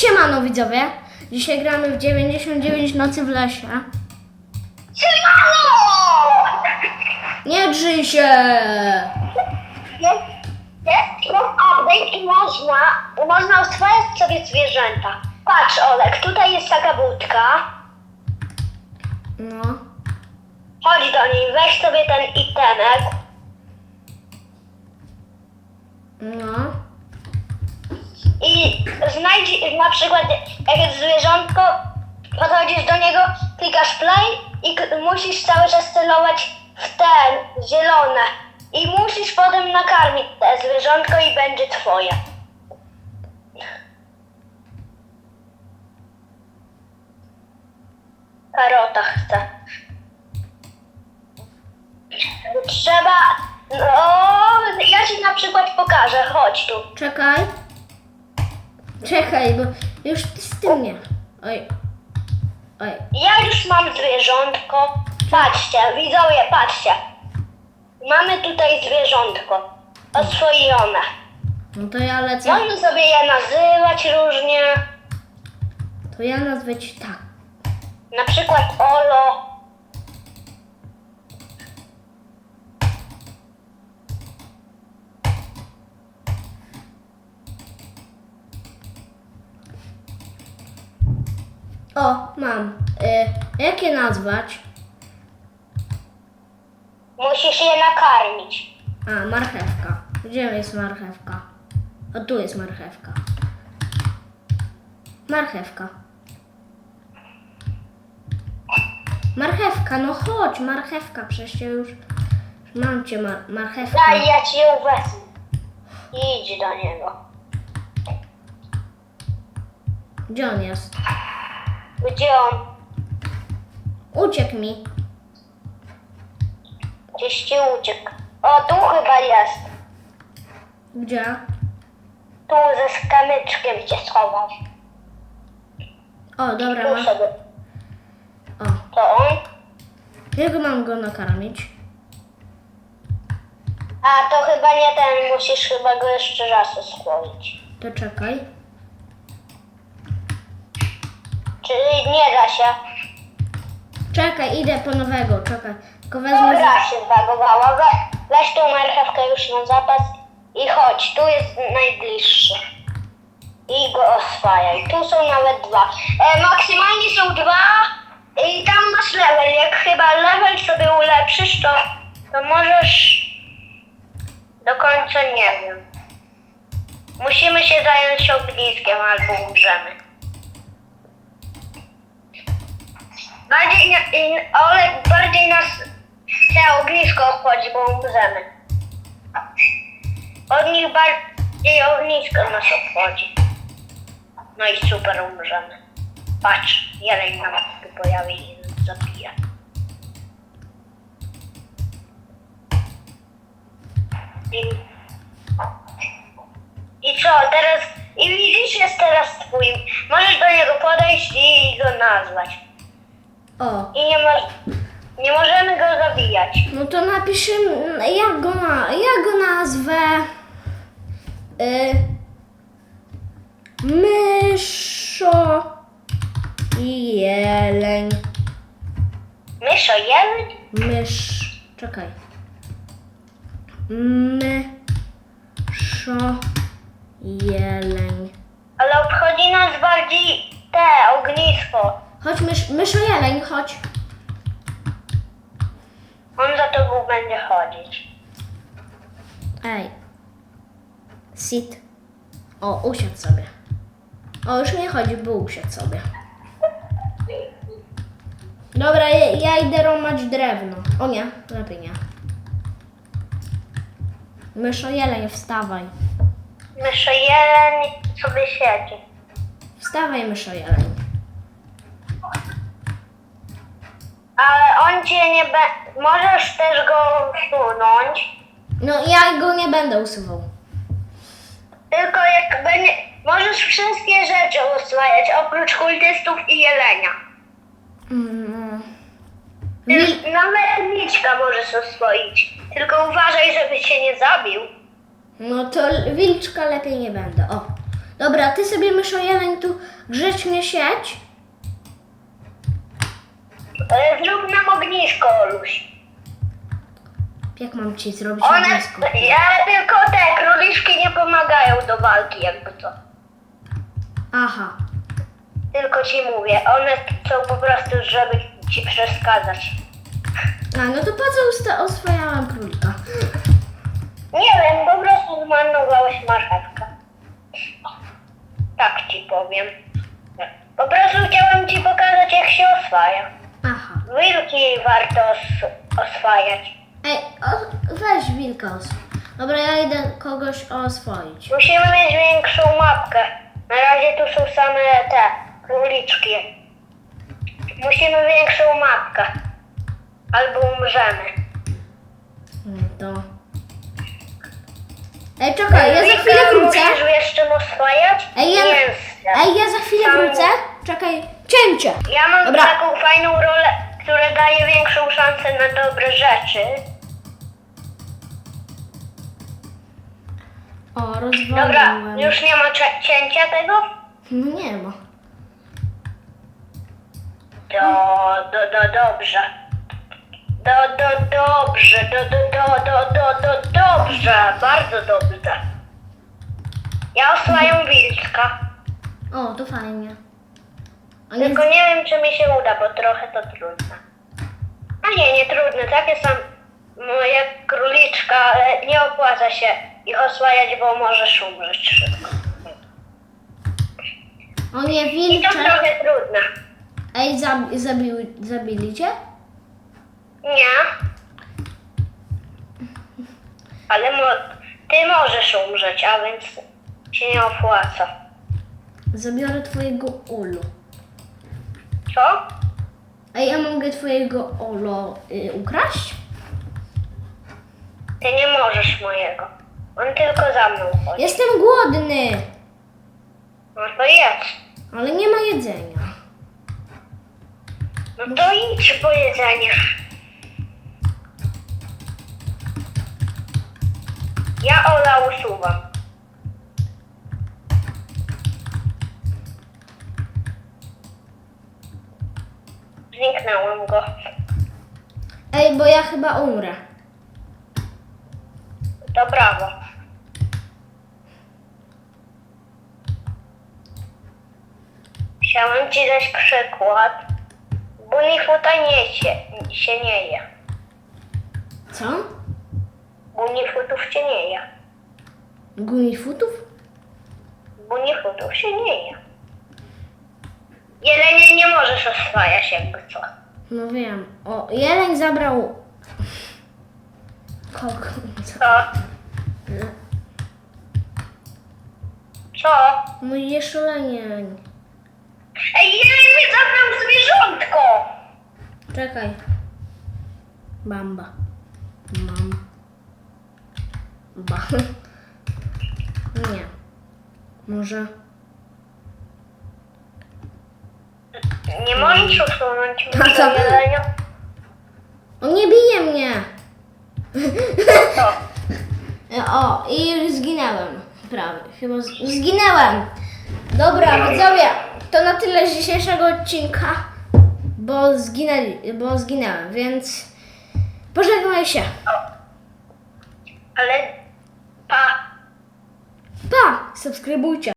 Siemano widzowie, dzisiaj gramy w 99 nocy w lesie. Siemano! Nie drzyj się! Jest, jest update i można, można oswajać sobie zwierzęta. Patrz Olek, tutaj jest taka budka. No, Chodź do niej, weź sobie ten itemek. no. I znajdź na przykład jak zwierzątko, podchodzisz do niego, klikasz play i musisz cały czas celować w ten, zielone. I musisz potem nakarmić te zwierzątko i będzie twoje. Karota chcę. Trzeba... No, ja ci na przykład pokażę, chodź tu. Czekaj. Czekaj, bo już z tym nie. Oj. Oj. Ja już mam zwierzątko. Patrzcie, widzowie, patrzcie. Mamy tutaj zwierzątko. Oswojone. No to ja lecę. Można sobie je nazywać różnie. To ja nazwę ci tak. Na przykład Olo. O, mam. Y, jak je nazwać? Musisz je nakarmić. A, marchewka. Gdzie jest marchewka? O, tu jest marchewka. Marchewka. Marchewka, no chodź, marchewka, przecież już mam cię, mar marchewka. Daj, ja ci ją wezmę. Idź do niego. Gdzie on jest? Gdzie on? Uciekł mi. Gdzieś ci uciekł. O, tu chyba jest. Gdzie? Tu ze skamyczkiem cię schował. O, dobra, Tu mam. sobie. O, To on? jak mam go nakarmić? A, to chyba nie ten. Musisz chyba go jeszcze raz oswoić. To czekaj. Czyli nie da się. Czekaj, idę po nowego, czekaj. Tylko wezmę. Dobra, się zbagowała. We, weź tą marchewkę już na zapas i chodź. Tu jest najbliższy. I go oswajaj. Tu są nawet dwa. E, maksymalnie są dwa i tam masz level. Jak chyba level sobie ulepszysz, to, to możesz do końca nie wiem. Musimy się zająć ogniskiem albo umrzemy. Bardziej, na- in- Olek, bardziej nas te ognisko obchodzi, bo umrzemy. Od nich bardziej ognisko nas obchodzi. No i super umrzemy. Patrz, jeleń nam tu pojawi i zabija. I, I co, teraz... I widzisz, jest teraz twój. Możesz do niego podejść i go nazwać. O, I nie, mo- nie możemy go zabijać. no to napiszemy, jak go, na, jak go nazwę. Y, myszo i jeleń. Myszo, jeleń? Mysz. Czekaj. Myszo jeleń. Ale obchodzi nas bardziej te, ognisko. Chodź, mysz, myszo jeleń, chodź. On za tobą będzie chodzić. Ej. Sit. O, usiadł sobie. O, już nie chodzi, bo usiadł sobie. Dobra, ja, ja idę romać drewno. O nie, lepiej nie. Myszo jeleń, wstawaj. Myszo, jeleń sobie siedzi. Wstawaj, myszo jeleń. Ale on cię nie be... Możesz też go usunąć. No, ja go nie będę usuwał. Tylko jak będzie... Możesz wszystkie rzeczy uswajać, oprócz kultystów i jelenia. Mm. Wil, Nawet liczka możesz oswoić. Tylko uważaj, żeby cię nie zabił. no to wilczka lepiej nie będę. O. Dobra, ty sobie myszo jeleń tu grzecznie siedź. E, Zrób nam ognisko, Oluś. Jak mam ci zrobić One, ognisko? ja tylko te króliczki nie pomagają do walki, jakby co. Aha. Tylko ci mówię, one są po prostu, żeby ci przeszkadzać. A, no to po co usta- oswajałam królika? Nie wiem, po prostu zmarnowałeś marchewkę. Tak ci powiem. Po prostu chciałem ci pokazać, jak się oswaja. Wilki warto os- oswajać. Ej, o, weź wilka os. Dobra, ja idę kogoś oswoić. Musimy mieć większą mapkę. Na razie tu są same te króliczki. Musimy większą mapkę. Albo umrzemy. No to... Ej, czekaj, ja za chwilę wrócę. Musisz wiesz czym oswajać? Ej, ja, ej, ja za chwilę Sam- wrócę. Czekaj, cięcie. Ja mam Dobra. taką fajną rolę, która daje większą szansę na dobre rzeczy. O, Dobra, rozwaliłem. już nie ma cięcia tego? No nie ma. Do, do, do, dobrze. Do, do, dobrze, do, do, do, do, do, do, dobrze, bardzo dobrze. Ja osłajam wilczka, O, to fajnie. A nie, tylko nie wiem, czy mi się uda, bo trochę to trudne. A nie, nie trudne, takie są moje króliczka, ale nie opłaca się ich osłajać, bo możesz umrzeć szybko. o nie, I to trochę trudne. Ej, zab, zabił, zabili cię? Nie. Ale mo- ty możesz umrzeć, a więc się nie opłaca. Zabiorę twojego ulu. Co? Ej, ja mogę twojego olo y, ukraść? Ty nie możesz mojego. On tylko za mną chodzi. Jestem głodny, No to jedz. ale nie ma jedzenia. No to idź po jedzenie. Ja Ola usuwam. Zniknęłam go. Ej, bo ja chyba umrę. To brawo. Chciałem ci dać przykład. Bunifuta nie się, się nie je. Co? Bunifutów się nie je. Gumifutów? Bunifutów się nie je. Jelenie nie możesz oswajać jakby co. No wiem. O, jeleń zabrał... Kogo? Co? Co? Co? Mój jeszolenie. Ej, jeleń mi zabrał zwierzątko! Czekaj. Bamba. Mam. Ba. Nie. Może... Nie możesz usunąć A co? jelenia. On nie bije mnie! Co? O, i już zginęłem. Prawie, chyba z... zginęłem. Dobra, widzowie, to na tyle z dzisiejszego odcinka, bo zginęli, bo zginęłem, więc pożegnaj się. Ale pa. Pa, subskrybujcie.